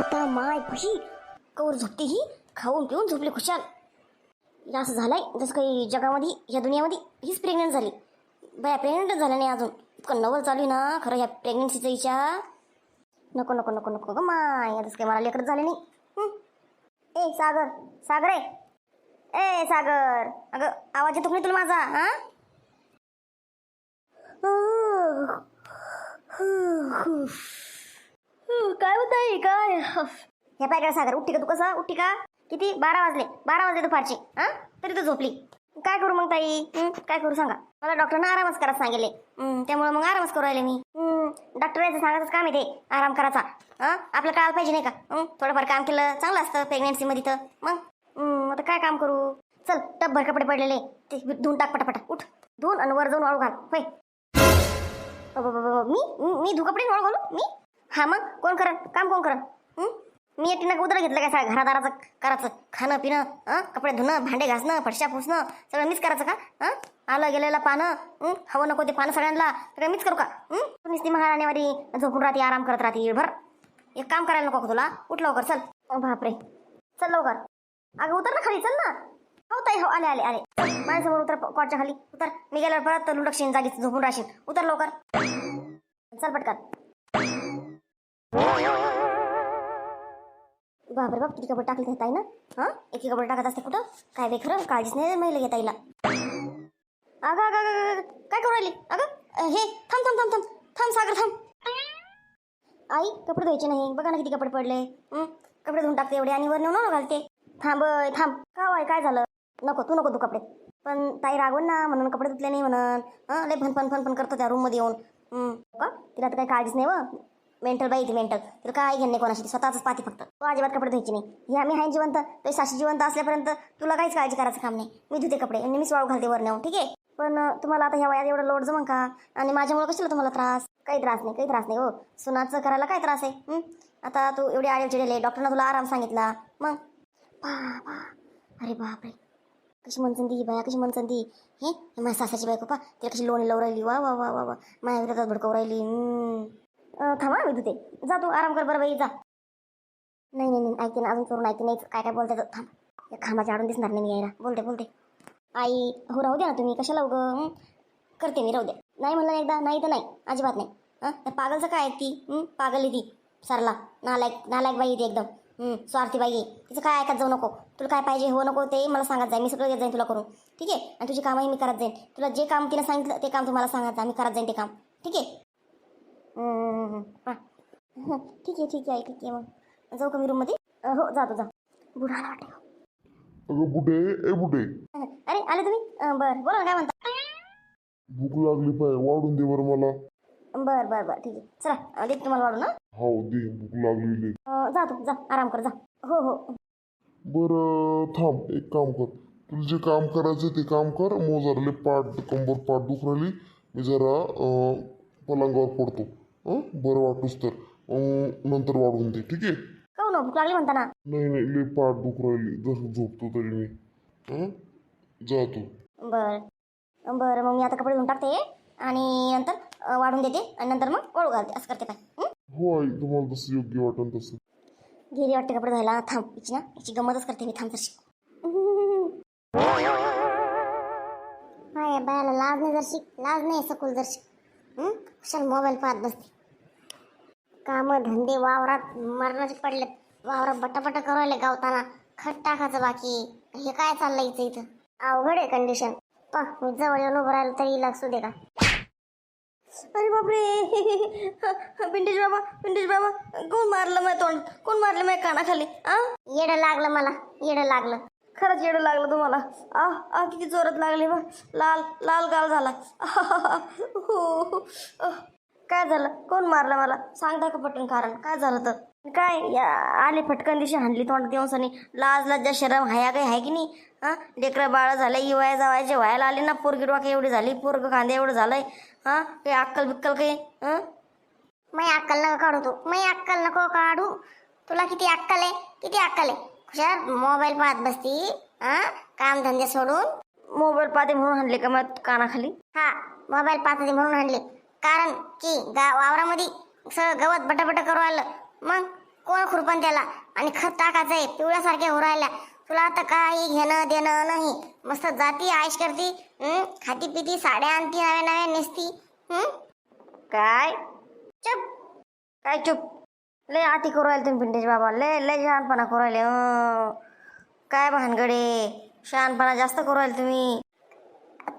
आता माय खुशी. कौर झोपते ही खाऊन पिऊन झोपली खुशाल. या असं झालंय जसं काही जगामध्ये या दुनियामध्ये हीच प्रेग्नंट झाली. बाया प्रेग्नंटच झाल्या नाही अजून. इतकं नवल चालू आहे ना खरं ह्या प्रेग्नन्सीचा विचार. नको नको नको नको ग माय आता काही मला लेकरच झाले नाही. ए सागर सागर ए सागर. अगं आवाज येतो नाही तुला माझा? हा. काय होत आहे काय? हे पाय काय सागर उठती का तू कसं? उठती का? किती? बारा वाजले. बारा वाजले दुपारचे. हा? तरी तू झोपली. काय करू मग ताई? काय करू सांगा. मला डॉक्टरनं आरामच करायला सांगितले. त्यामुळे मग आरामच करू राहिले मी. डॉक्टर यायचं सांगायचं काम आहे ते. आराम करायचा. हा? आपलं कळायला पाहिजे नाही का? थोडंफार काम केलं चांगलं असतं प्रेग्नेन्सीमध्ये तर. मग? आता काय काम करू? चल टब्बर कपडे पडलेले. ते धुवून टाक पटापटा. उठ. धुवून आणि वर जाऊन वाळू घाल. होय. मी? मी धू कपडे वाळू घालू? मी? हा मग? कोण करण? काम कोण करण? मी मी एकटीनं उतरं घेतलं काय? सगळं घरादाराचं करायचं. खाणं पिणं कपडे धुणं भांडे घासणं फडशा पुसणं सगळं मीच करायचं का? आलं गेलेलं पानं हवं नको ते पानं सगळ्यांना. सगळं मीच करू का? हं? तू नुसती महाराणीवारी झोपून राहते आराम करत राहते भर एक काम करायला नको का तुला? उठ लवकर चल. ओ बापरे. चल लवकर. अगं उतर ना खाली चल ना. हो ताई हो आले आले आले. माझ्यासमोर उतर कॉटच्या खाली. उतर. मी गेल्यावर परत तर लुडकशीन जागीच झोपून राहशील. उतर लवकर. चल पटकन. बापरे बाप किती कपडे टाकले ताई ना? हां? एक कपडे टाकत असते कुठं? काय बे खरं काळजीच नाही महिला घेता येईल अगं अगं अगं काय करू राहिली? अगं हे थांब थांब थांब थांब थांब सागर थांब. आई कपडे धुवायचे नाही. बघा ना किती कपडे पडले. कपडे धुवून टाकते एवढे आणि वर नेऊन घालते. थांब थांब. का हो वाय काय झालं? नको तू नको तू कपडे. पण ताई रागवण ना म्हणून कपडे धुतले नाही म्हणून हां? लय फन फन फन फन करतो त्या रूममध्ये येऊन. का? तिला तर काही काळजीच नाही व. मेंटल बाई ती मेंटल. तुला काय घेणे कोणाशी? स्वतःच पाहते फक्त. तू अजिबात कपडे धुवायची नाही. हे आम्ही आहे जिवंत. ते साशी जिवंत असल्यापर्यंत तुला काहीच काळजी करायचं काम नाही. मी धुते कपडे. आणि मीच वाळू घालते वर नेऊन ठीक आहे? पण तुम्हाला आता ह्या वयात एवढं लोड जमन का? आणि माझ्यामुळे कशाला तुम्हाला त्रास? काही त्रास नाही काही त्रास नाही हो. सुनाचं करायला काय त्रास आहे? आता तू एवढी आळे चिडेल आहे. डॉक्टरनं तुला आराम सांगितला. मग? बा अरे बापरे. कशी मनसंदी ही बाया कशी मनसंदी हे? माझ्या सासाची बायको पा तिला कशी लोणी लावून राहिली. वा वा वा वा वा. माझ्या विरोधात भडकवून राहिली. थांबा मी धुते. जा तू आराम कर बरं बाई जा. नाही नाही नाही ऐकते ना अजून करून ऐकते नाही काय काय बोलते थांब. या खांबाच्या आडून दिसणार नाही मी यायला. बोलते बोलते. आई हो राहू द्या ना तुम्ही. कशाला उगं करते मी राहू द्या. नाही म्हणलं एकदा नाही तर नाही. अजिबात नाही. हां? पागलचं काय आहे ती? पागल ती सरला. नालायक नालायक बाई आहे ती एकदम. स्वार्थी बाई आहे. तिचं काय ऐकत जाऊ नको. तुला काय पाहिजे हो नको ते मला सांगत जाईल मी सगळं देत जाईन तुला करून. ठीक आहे? आणि तुझी कामही मी करत जाईन. तुला जे काम तिने सांगितलं ते काम तुम्हाला सांगत जा. मी करत जाईन ते काम. ठीक आहे? हं, हं, ठीक आहे ठीक आहे ठीक आहे मग. जाऊ का मी रूममध्ये अं, हो जातो जा बुढा वाटतं. अगं बुडे ए बुडे अरे आले तुम्ही? अं, बरं बोला ना काय म्हणता? भूक लागली पाय वाढून दे बरं मला. बरं बरं बरं ठीक आहे. चला अं, देते तुम्हाला वाढून ना हो दे भूक लागलेली जा तू जा आराम कर जा. हो हो. बरं थांब एक काम कर. तुला जे काम करायचं ते काम कर. मग जरा लय पाठ कंबर पाठ दुख राहिली. मी जरा अं, पलंगावर पडतो. हं बरं वाटूस तर. मग नंतर वाढवून दे ठीक आहे? हो, भूक लागली म्हणता ना नाही नाही लय पाठ दुख राहिली. जसं झोपतो तरी मी. हं? जा तू. बरं. बरं मग मी आता कपडे धुवून टाकते आणि नंतर अं, वाढून देते आणि नंतर मग वळू घालते. असं करते काय हं? हो आई तुम्हाला तसं योग्य वाटेल तसं. गेली वाटते कपडे धुवायला. थांब हिची ना. हिची गंमतच करते मी. थांब तशी बाय बायाला लाज नाही जरशी. लाज नाही सकुल जरशी. हं? कुशाल मोबाईल पाहत बसते? काम धंदे वावरात मरणाचे पडले वावरात बटाबटा करू राहिले गावताना खत टाकायचं बाकी. हे काय चाललंय इथं इथं? अवघड आहे कंडिशन पा मी जवळ येऊन उभं राहिलं तरी लागसू दे का? अरे बापरे. पिंटेश बाबा पिंटेश बाबा कोण मारलं माझ्या तोंड? कोण मारलं माझ्या कानाखाली? आ? येडं लागलं मला येडं लागलं. खरंच येडं लागलं तुम्हाला. आ आ किती जोरात लागले बा. लाल लाल गाल झाला. हो. अह, काय झालं? कोण मारलं मला? सांगता का पटकन कारण. काय झालं तर? काय? या आले फटकन दिवशी हाणली तोंडात येऊन सनी. लाज लज्जा शरम हाया काही आहे की नाही? हां? लेकरं बाळ झालं इवाय जावायचे व्हायला आले ना पोरगी डोक्या एवढी झाली पोरग कांदे एवढं झालंय. हां? काही अक्कल बिक्कल काही? हां? मै अक्कल नको काढू तू. मै अक्कल नको काढू. तुला किती अक्कल आहे? किती अक्कल आहे? हुशार मोबाईल पाहत बसती हा? काम धंदे सोडून. मोबाईल पाहते म्हणून हाणले का मग कानाखाली? हा मोबाईल पाहते म्हणून हाणले. कारण की गा वावरामध्ये सगळं गवत बटाबटा करू आलं. मग कोण खुरपण त्याला? आणि खत टाकायचंय पिवळ्यासारख्या हो राहिल्या. तुला आता काही घेणं देणं नाही. मस्त जाती आयश करती? खाती पिती साड्या आणती नव्या नव्या नेसती? काय? चुप. काय चुप? लय आती करू राहिले तुम्ही पिंटेश बाबा. लय लय शहाणपणा करू राहिले. काय भानगडे? शहाणपणा जास्त करू राहिले तुम्ही.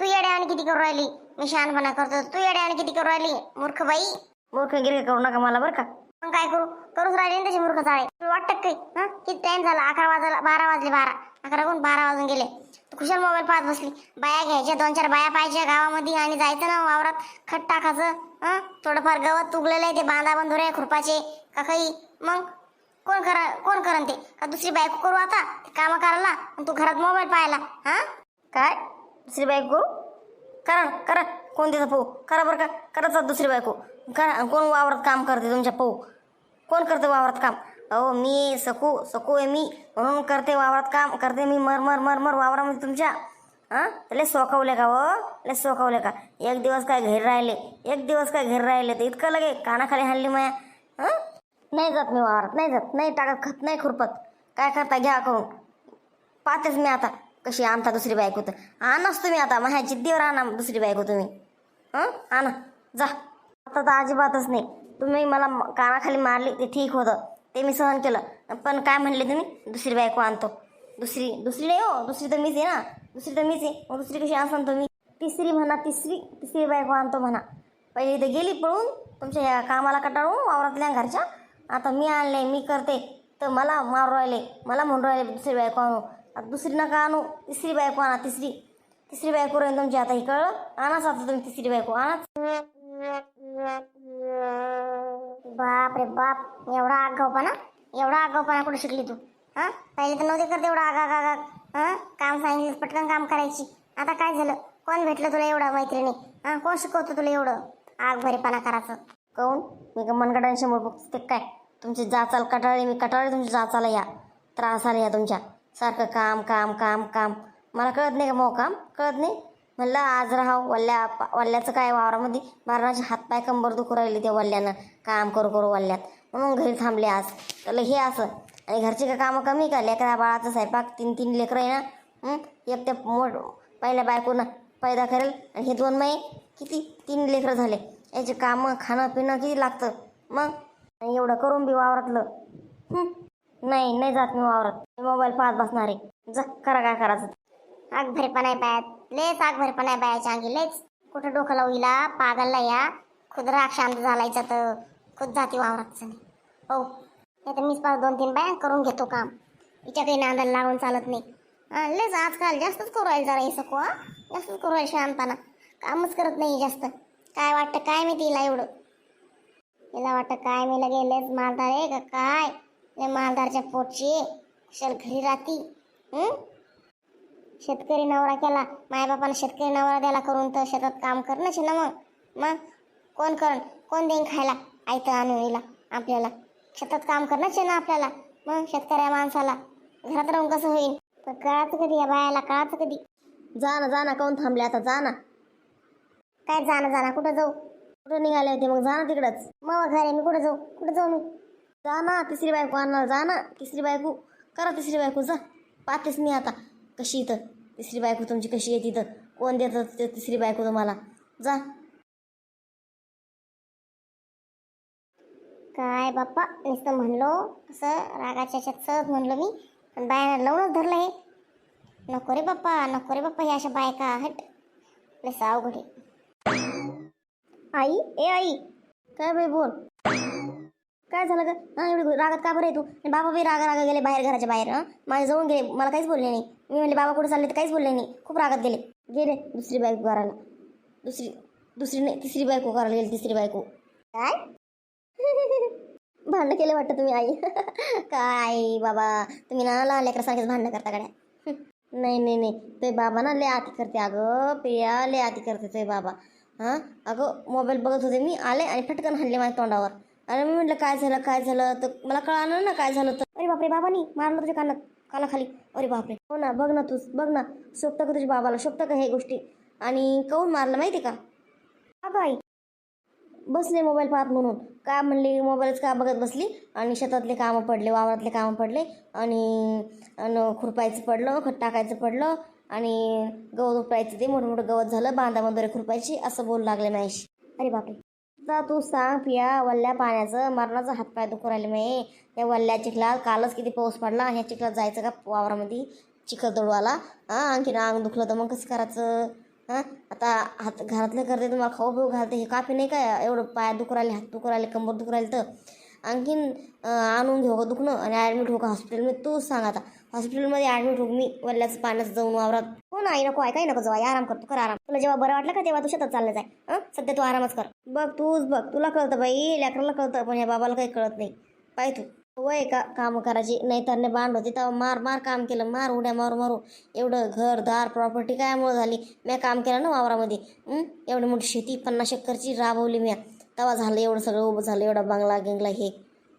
तू येड्याने किती करू राहिली? मी शहाणपणा करतो. तू येड्याने किती करू राहिली? मूर्ख बाई. मूर्ख गिरके करू नका मला बरं का. मग काय करू? करूच राहिले ना तसे मूर्ख चाळे तुला वाटतं काही? हा? किती टाइम झाला? अकरा वाजला बारा वाजले बारा. अकरा कोण? बारा वाजून गेले. तू कुशल मोबाईल पाहत बसली. बाया घ्यायच्या दोन चार बाया पाहिजे गावामध्ये आणि जायचं ना वावरात. खत टाकायचं हा? थोडंफार गवत तुगलेलं आहे ते बांधा बंधुरे खुरपाचे का काही? मग? कोण करा कोण करन ते? का दुसरी बायको करू आता? काम करायला तू घरात मोबाईल पाहायला हा? काय? दुसरी बायको करा? ना, करा. कोण देतं पाहू? करा बरं का. करायचं दुसरी बायको. करा. कोण वावरात काम करते तुमच्या पाहू? कोण करते वावरात काम? अहो मी सकू सकू आहे मी. म्हणून करते वावरात काम करते मी मर मर मर मर वावरामध्ये तुमच्या. हां? त्याला सोकवले का व लय सोकावले का? एक दिवस काय घरी राहिले. एक दिवस काय घरी राहिले तर इतकं लगे कानाखाली हल्ली माया. हां? नाही जात मी वावरात. नाही जात. नाही टाकत खत नाही खुरपत. काय करता घ्या करून. पाहतेच मी आता. कशी आणता दुसरी बायको तर? आणाच तुम्ही आता माझ्या जिद्दीवर आणा दुसरी बायको तुम्ही. हं? आणा. जा. आता तर अजिबातच नाही. तुम्ही मला कानाखाली मारली ते ठीक होतं. ते मी सहन केलं. पण काय म्हणले तुम्ही? दुसरी बायको आणतो. दुसरी दुसरी नाही हो. दुसरी तर मीच आहे ना. दुसरी तर मीच आहे. मग दुसरी कशी असाल तुम्ही? तिसरी म्हणा तिसरी तिसरी बायको आणतो म्हणा. पहिली तर गेली पळून तुमच्या या कामाला कटाळून वावरातल्या घरच्या. आता मी आणले मी करते. तर मला मारू राहिले. मला म्हणून राहिले दुसरी बायको आणू. आता दुसरी नका आणू. तिसरी बायको आणा तिसरी. तिसरी बायको राहील तुमची आता हे कळलं? आणाच आता तुम्ही तिसरी बायको आणाच. बाप रे बाप एवढा आगाऊपणा एवढा आगाऊपणा कुठे शिकली तू? हा? पहिले तर नव्हते करते एवढा आगा आगा हा? काम सांगितलं पटकन काम करायची. आता काय झालं? कोण भेटलं तुला एवढा मैत्रिणी? हा? कोण शिकवतो तुला एवढं? आग भरेपणा करायचं. काऊन मी गमनगडांशी मनगडांशी बघते काय? तुमची जाचाल कटाळी मी कटाळी तुमची जाचाला या. त्रास आला या तुमच्या. सारखं काम काम काम काम. मला कळत नाही का मग काम? कळत नाही. म्हणलं आज राहाव हो, वल्ल्या वल्ल्याचं काय वावरामध्ये? मारणाचे हातपाय कंबर दुखू राहिले त्या वल्ल्यानं. काम करू करू वल्ल्यात. म्हणून घरी थांबले आज. त्याला हे असं. आणि घरची का कामं कमी का? लेकरा बाळाचं स्वयंपाक तीन तीन लेकरं आहे ना? एक ते मोठ पहिल्या बायकोनं पैदा करेल. आणि हे दोन मै किती? तीन लेकरं झाले. याचे कामं खाणं पिणं किती लागतं? मग? आणि एवढं करून बी वावरातलं. नाही नाही जात मी वावरत. मोबाईल पाहत बसणार आहे. जा करा काय करायचं. आग भरेपणा आहे बायात लेच आग भरेपणा आहे बायाच्या अंगी लेच कुठं डोकं लावू हिला? पागलला या. खुद राग शांत झालायचा तर. खुद जाती वावरात हो. नाही तर मीच पाच दोन तीन बाया करून घेतो काम. हिच्या काही नांदाला लागून चालत नाही. लेच आजकाल जास्तच करू राहील जरा हे सको जास्तच करू राहील शांतपणा कामच करत नाही जास्त. काय वाटतं काय मी तिला एवढं? तिला वाटतं काय मी लगे मारणार आहे का काय? ले मालदारच्या पोटची कुशल घरी राहती? हं? शेतकरी नवरा केला मायबापानं शेतकरी नवरा द्याला करून तर शेतात काम करणंच आहे ना मग. मग कोण करण? कोण देईन खायला? आयतं आणून हिला आपल्याला. शेतात काम करणंच आहे ना आपल्याला. मग शेतकऱ्या माणसाला घरात राहून कसं होईल तर कळाचं कधी या बायाला? कळाचं कधी? जा ना जा ना काऊन थांबले आता? जा ना काय जा ना जा ना कुठं जाऊ? कुठं निघाले होते मग? जा ना तिकडंच. मग घर आहे मी कुठं जाऊ? कुठं जाऊ मी? जा ना तिसरी बायको आणणार जा ना तिसरी बायको करा तिसरी बायको जा. पाहतेच मी आता कशी इथं. तिसरी बायको तुमची कशी आहे तिथं? कोण देतं ते तिसरी बायको तुम्हाला? जा. काय बाप्पा नुसतं म्हणलो. असं रागाच्या याच्यात सहज म्हणलो मी. पण बायानं लावूनच धरलं हे. नको रे बाप्पा नको रे बाप्पा हे अशा बायका हट लय सावघड आहे. आई ए आई. काय बाई बोल? काय झालं का हा एवढी रागात का बरं आहे तू? आणि बाबा बी रागा रागा गेले बाहेर घराच्या बाहेर हां? माझ्या जाऊन गेले मला काहीच बोलले नाही. मी म्हणले बाबा कुठे चालले? तर काहीच बोलले नाही. खूप रागात गेले. गेले दुसरी बायको करायला दुसरी दुसरी नाही तिसरी बायको करायला गेली तिसरी बायको. काय? भांडणं केले वाटतं तुम्ही आई. काय बाबा? तुम्ही ना लहान लेकरासारखेच भांडणं करता गड्या. नाही नाही नाही. ते बाबा ना लय आती करते अगं. प्रिया लय आती करते ते बाबा. हां? अगं मोबाईल बघत होते मी आले आणि फटकन हल्ले माझ्या तोंडावर. अरे मी म्हटलं काय झालं काय झालं? तर मला कळालं ना काय झालं तर अरे बापरे बाबानी मारलं तुझ्या कानात कानाखाली. अरे बापरे. हो ना बघ ना तूच बघ ना शोभतं का तुझ्या बाबाला शोभतं का हे गोष्टी? आणि काऊन मारलं माहिती का? अगं आई बसले मोबाईल पाहत म्हणून. का म्हणली मोबाईलच का बघत बसली? आणि शेतातले कामं पडले वावरातले कामं पडले आणि आणि खुरपायचं पडलं खत टाकायचं पडलं आणि गवत उपटायचं ते मोठं मोठं गवत झालं बांधा वगैरे खुरपायची असं बोलू लागले महेश. अरे बापरे. तर तू सांग पिया वल्ल्या पाण्याचं मरणाचं हातपाय दुखू राहिले मी. या वल्ल्या चिखलात कालच किती पाऊस पडला ह्या चिखलात जायचं का वावरामध्ये? चिखल दडवाला हां आणखीन अंग दुखलं तर मग कसं करायचं? हां आता हात घरातलं करते तर खाऊ पिऊ घालते हे काफी नाही का एवढं पाय दुखू राहिले हात दुखू राहिले कंबर दुखू राहिले तर. आणखीन आणून घेऊ का दुखणं? आणि ॲडमिट हो का हॉस्पिटलमध्ये तूच सांग आता. हॉस्पिटलमध्ये ॲडमिट हो मी वल्ल्याचं पाण्याचं जाऊन वावरात. हो नाही नको ऐकाय नको जाऊ. आराम कर तू कर आराम. तुला जेव्हा बरं वाटलं का तेव्हा तू शेतात चाललं जाय. हं? सध्या तू आरामच कर. बघ तूच बघ. तुला कळतं बाई लेकराला कळतं पण या बाबाला काही कळत नाही. पाय तू. वय का काम करायची? नाही तर बांध होती तेव्हा मार मार काम केलं. मार उड्या मारू मारू. एवढं घर दार प्रॉपर्टी कायमुळं झाली. मी काम केलं ना वावरामध्ये. एवढी मोठी शेती पन्नास एकरची राबवली मी तेव्हा झालं एवढं सगळं उभं झालं एवढा बंगला गिंगला हे.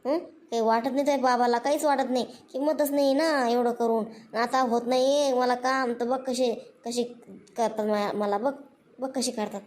काही वाटत नाही त्या बाबाला काहीच वाटत नाही. किंमतच नाही ना एवढं करून. आता होत नाही मला काम तर बघ कसे कसे करतात मला बघ बघ कसे करतात.